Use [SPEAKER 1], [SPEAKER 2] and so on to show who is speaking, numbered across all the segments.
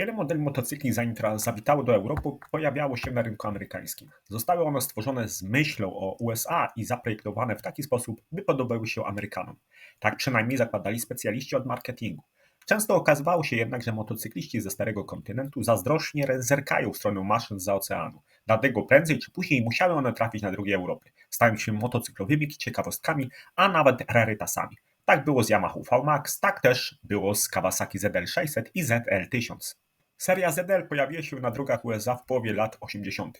[SPEAKER 1] Wiele modeli motocykli, zanim teraz zawitało do Europy, pojawiało się na rynku amerykańskim. Zostały one stworzone z myślą o USA i zaprojektowane w taki sposób, by podobały się Amerykanom. Tak przynajmniej zakładali specjaliści od marketingu. Często okazywało się jednak, że motocykliści ze starego kontynentu zazdrośnie zerkają w stronę maszyn za oceanu. Dlatego prędzej czy później musiały one trafić na drugie Europy, stając się motocyklowymi ciekawostkami, a nawet rarytasami. Tak było z Yamaha VMAX, tak też było z Kawasaki ZL600 i ZL1000. Seria ZL pojawiła się na drogach USA w połowie lat 80.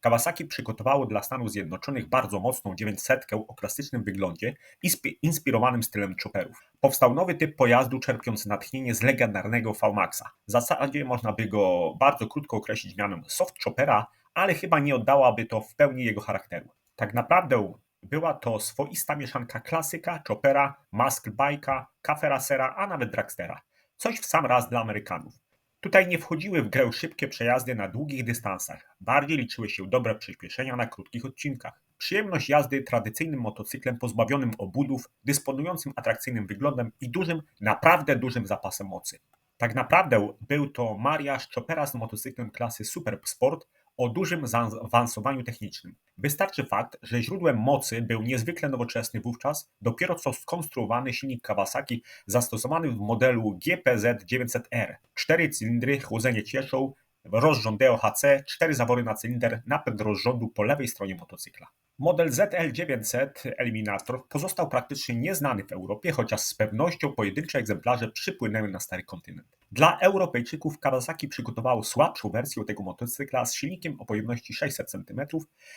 [SPEAKER 1] Kawasaki przygotowało dla Stanów Zjednoczonych bardzo mocną 900 o klasycznym wyglądzie i inspirowanym stylem chopperów. Powstał nowy typ pojazdu czerpiący natchnienie z legendarnego VMAXa. W zasadzie można by go bardzo krótko określić mianem soft choppera, ale chyba nie oddałaby to w pełni jego charakteru. Tak naprawdę była to swoista mieszanka klasyka, choppera, muscle bike'a, caferacera, a nawet dragstera. Coś w sam raz dla Amerykanów. Tutaj nie wchodziły w grę szybkie przejazdy na długich dystansach. Bardziej liczyły się dobre przyspieszenia na krótkich odcinkach. Przyjemność jazdy tradycyjnym motocyklem pozbawionym obudów, dysponującym atrakcyjnym wyglądem i dużym, naprawdę dużym zapasem mocy. Tak naprawdę był to mariaż Choppera z motocyklem klasy Super Sport, o dużym zaawansowaniu technicznym. Wystarczy fakt, że źródłem mocy był niezwykle nowoczesny wówczas dopiero co skonstruowany silnik Kawasaki zastosowany w modelu GPZ-900R. Cztery cylindry, chłodzenie cieszą, rozrząd DOHC, cztery zawory na cylinder, napęd rozrządu po lewej stronie motocykla. Model ZL900 Eliminator pozostał praktycznie nieznany w Europie, chociaż z pewnością pojedyncze egzemplarze przypłynęły na stary kontynent. Dla Europejczyków Kawasaki przygotowało słabszą wersję tego motocykla z silnikiem o pojemności 600 cm,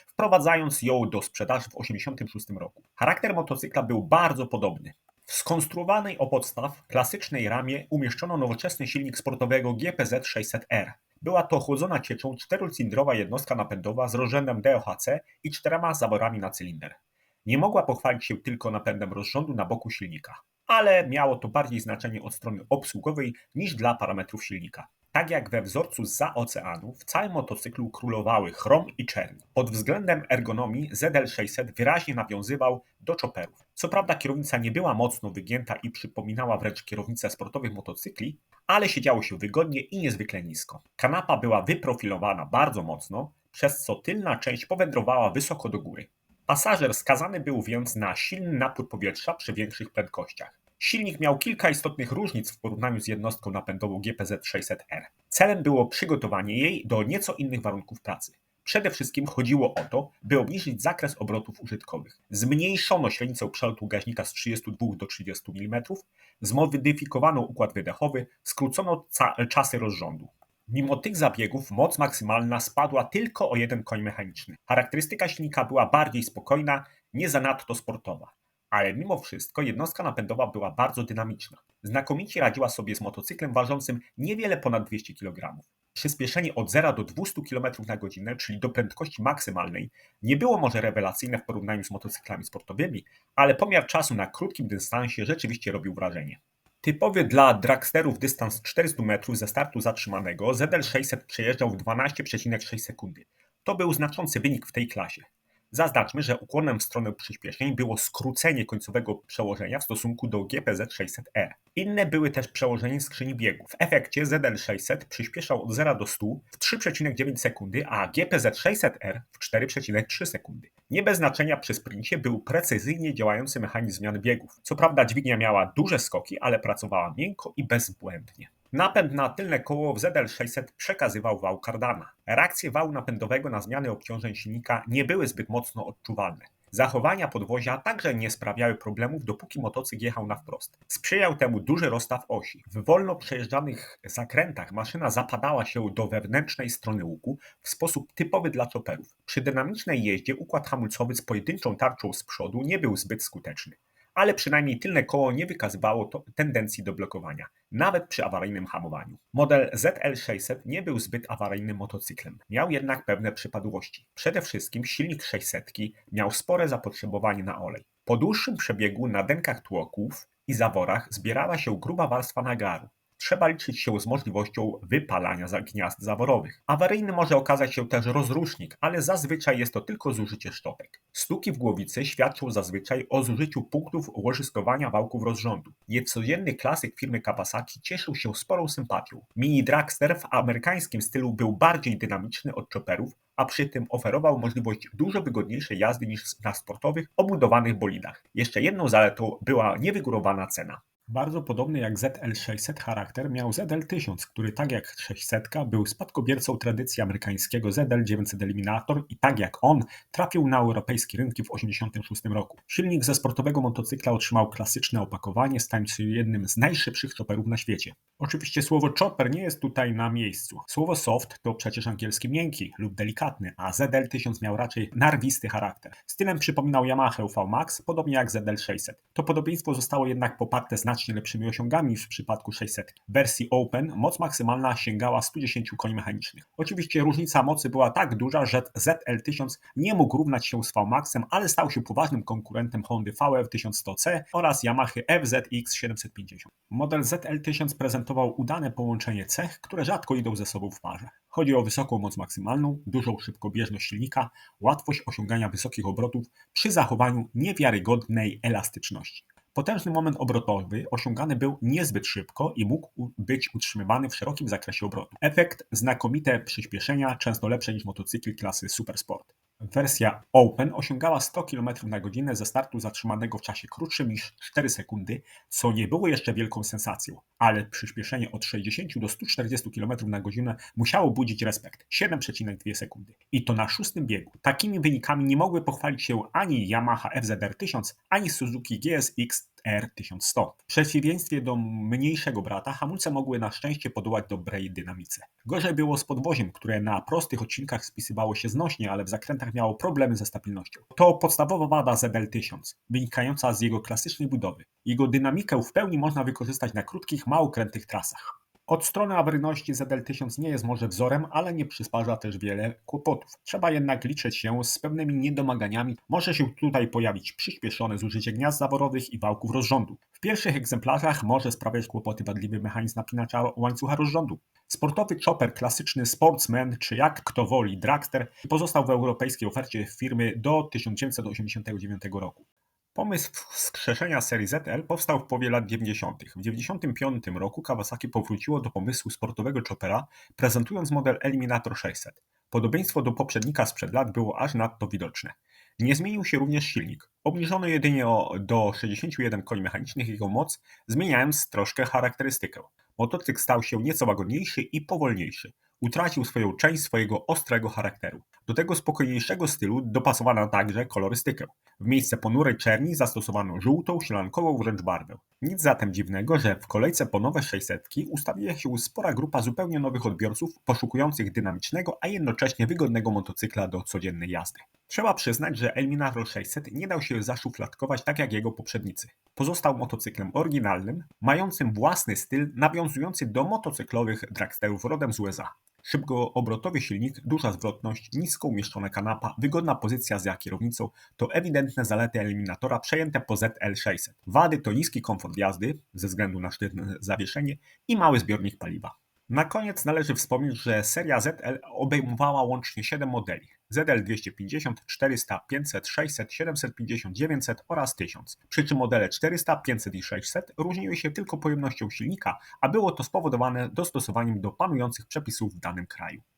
[SPEAKER 1] wprowadzając ją do sprzedaży w 1986 roku. Charakter motocykla był bardzo podobny. W skonstruowanej o podstaw klasycznej ramie umieszczono nowoczesny silnik sportowego GPZ 600R. Była to chłodzona cieczą czterocylindrowa jednostka napędowa z rozrzędem DOHC i czterema zaworami na cylinder. Nie mogła pochwalić się tylko napędem rozrządu na boku silnika, ale miało to bardziej znaczenie od strony obsługowej niż dla parametrów silnika. Tak jak we wzorcu za oceanu, w całym motocyklu królowały chrom i czerń. Pod względem ergonomii ZL600 wyraźnie nawiązywał do chopperów. Co prawda kierownica nie była mocno wygięta i przypominała wręcz kierownicę sportowych motocykli, ale siedziało się wygodnie i niezwykle nisko. Kanapa była wyprofilowana bardzo mocno, przez co tylna część powędrowała wysoko do góry. Pasażer skazany był więc na silny napór powietrza przy większych prędkościach. Silnik miał kilka istotnych różnic w porównaniu z jednostką napędową GPZ-600R. Celem było przygotowanie jej do nieco innych warunków pracy. Przede wszystkim chodziło o to, by obniżyć zakres obrotów użytkowych. Zmniejszono średnicę przelotu gaźnika z 32 do 30 mm, zmodyfikowano układ wydechowy, skrócono czasy rozrządu. Mimo tych zabiegów moc maksymalna spadła tylko o jeden koń mechaniczny. Charakterystyka silnika była bardziej spokojna, nie zanadto sportowa ale mimo wszystko jednostka napędowa była bardzo dynamiczna. Znakomicie radziła sobie z motocyklem ważącym niewiele ponad 200 kg. Przyspieszenie od 0 do 200 km na godzinę, czyli do prędkości maksymalnej, nie było może rewelacyjne w porównaniu z motocyklami sportowymi, ale pomiar czasu na krótkim dystansie rzeczywiście robił wrażenie. Typowy dla dragsterów dystans 400 metrów ze startu zatrzymanego ZL600 przejeżdżał w 12,6 sekundy. To był znaczący wynik w tej klasie. Zaznaczmy, że ukłonem w stronę przyspieszeń było skrócenie końcowego przełożenia w stosunku do GPZ-600E. Inne były też przełożenie skrzyni biegów. W efekcie ZL600 przyspieszał od 0 do 100 w 3,9 sekundy, a GPZ-600R w 4,3 sekundy. Nie bez znaczenia przy sprincie był precyzyjnie działający mechanizm zmiany biegów. Co prawda dźwignia miała duże skoki, ale pracowała miękko i bezbłędnie. Napęd na tylne koło w ZL600 przekazywał wał kardana. Reakcje wału napędowego na zmiany obciążeń silnika nie były zbyt mocno odczuwalne. Zachowania podwozia także nie sprawiały problemów, dopóki motocykl jechał na wprost. Sprzyjał temu duży rozstaw osi. W wolno przejeżdżanych zakrętach maszyna zapadała się do wewnętrznej strony łuku w sposób typowy dla chopperów. Przy dynamicznej jeździe układ hamulcowy z pojedynczą tarczą z przodu nie był zbyt skuteczny ale przynajmniej tylne koło nie wykazywało tendencji do blokowania, nawet przy awaryjnym hamowaniu. Model ZL600 nie był zbyt awaryjnym motocyklem, miał jednak pewne przypadłości. Przede wszystkim silnik 600 miał spore zapotrzebowanie na olej. Po dłuższym przebiegu na denkach tłoków i zaworach zbierała się gruba warstwa nagaru. Trzeba liczyć się z możliwością wypalania gniazd zaworowych. Awaryjny może okazać się też rozrusznik, ale zazwyczaj jest to tylko zużycie sztotek. Stuki w głowicy świadczą zazwyczaj o zużyciu punktów łożyskowania wałków rozrządu. Niecodzienny klasyk firmy Kawasaki cieszył się sporą sympatią. Mini Dragster w amerykańskim stylu był bardziej dynamiczny od chopperów, a przy tym oferował możliwość dużo wygodniejszej jazdy niż na sportowych, obudowanych bolidach. Jeszcze jedną zaletą była niewygórowana cena. Bardzo podobny jak ZL600 charakter miał ZL1000, który tak jak 600 był spadkobiercą tradycji amerykańskiego ZL900 Eliminator i tak jak on trafił na europejskie rynki w 1986 roku. Silnik ze sportowego motocykla otrzymał klasyczne opakowanie, stając się jednym z najszybszych chopperów na świecie. Oczywiście słowo chopper nie jest tutaj na miejscu. Słowo soft to przecież angielski miękki lub delikatny, a ZL1000 miał raczej narwisty charakter. Stylem przypominał Yamaha UV Max, podobnie jak ZL600. To podobieństwo zostało jednak poparte znacznie lepszymi osiągami w przypadku 600. W wersji Open moc maksymalna sięgała 110 koni mechanicznych. Oczywiście różnica mocy była tak duża, że ZL1000 nie mógł równać się z V-Maxem, ale stał się poważnym konkurentem Hondy VF1100C oraz Yamaha FZX750. Model ZL1000 prezentował udane połączenie cech, które rzadko idą ze sobą w parze. Chodzi o wysoką moc maksymalną, dużą szybkobieżność silnika, łatwość osiągania wysokich obrotów przy zachowaniu niewiarygodnej elastyczności. Potężny moment obrotowy osiągany był niezbyt szybko i mógł być utrzymywany w szerokim zakresie obrotu. Efekt znakomite przyspieszenia, często lepsze niż motocykli klasy Supersport. Wersja Open osiągała 100 km na godzinę ze startu zatrzymanego w czasie krótszym niż 4 sekundy, co nie było jeszcze wielką sensacją, ale przyspieszenie od 60 do 140 km na godzinę musiało budzić respekt 7,2 sekundy. I to na szóstym biegu. Takimi wynikami nie mogły pochwalić się ani Yamaha FZR 1000, ani Suzuki GSX R1100. W przeciwieństwie do mniejszego brata, hamulce mogły na szczęście podołać dobrej dynamice. Gorzej było z podwoziem, które na prostych odcinkach spisywało się znośnie, ale w zakrętach miało problemy ze stabilnością. To podstawowa wada ZL1000, wynikająca z jego klasycznej budowy. Jego dynamikę w pełni można wykorzystać na krótkich, małokrętych trasach. Od strony awaryjności ZL1000 nie jest może wzorem, ale nie przysparza też wiele kłopotów. Trzeba jednak liczyć się z pewnymi niedomaganiami. Może się tutaj pojawić przyspieszone zużycie gniazd zaworowych i wałków rozrządu. W pierwszych egzemplarzach może sprawiać kłopoty wadliwy mechanizm napinacza łańcucha rozrządu. Sportowy chopper klasyczny Sportsman, czy jak kto woli Dragster, pozostał w europejskiej ofercie firmy do 1989 roku. Pomysł wskrzeszenia serii ZL powstał w połowie lat 90. W 1995 roku Kawasaki powróciło do pomysłu sportowego choppera, prezentując model Eliminator 600. Podobieństwo do poprzednika sprzed lat było aż nadto widoczne. Nie zmienił się również silnik. Obniżono jedynie o, do 61 koni mechanicznych jego moc, zmieniając troszkę charakterystykę. Motocykl stał się nieco łagodniejszy i powolniejszy. Utracił swoją część swojego ostrego charakteru. Do tego spokojniejszego stylu dopasowano także kolorystykę. W miejsce ponurej czerni zastosowano żółtą, sielankową wręcz barwę. Nic zatem dziwnego, że w kolejce po nowe 600 ustawiła się spora grupa zupełnie nowych odbiorców poszukujących dynamicznego, a jednocześnie wygodnego motocykla do codziennej jazdy. Trzeba przyznać, że Eliminator 600 nie dał się zaszufladkować tak jak jego poprzednicy. Pozostał motocyklem oryginalnym, mającym własny styl nawiązujący do motocyklowych dragsterów rodem z USA. Szybkoobrotowy silnik, duża zwrotność, nisko umieszczona kanapa, wygodna pozycja za kierownicą to ewidentne zalety eliminatora przejęte po ZL600. Wady to niski komfort jazdy ze względu na sztywne zawieszenie i mały zbiornik paliwa. Na koniec należy wspomnieć, że seria ZL obejmowała łącznie 7 modeli. ZL 250, 400, 500, 600, 750, 900 oraz 1000. Przy czym modele 400, 500 i 600 różniły się tylko pojemnością silnika, a było to spowodowane dostosowaniem do panujących przepisów w danym kraju.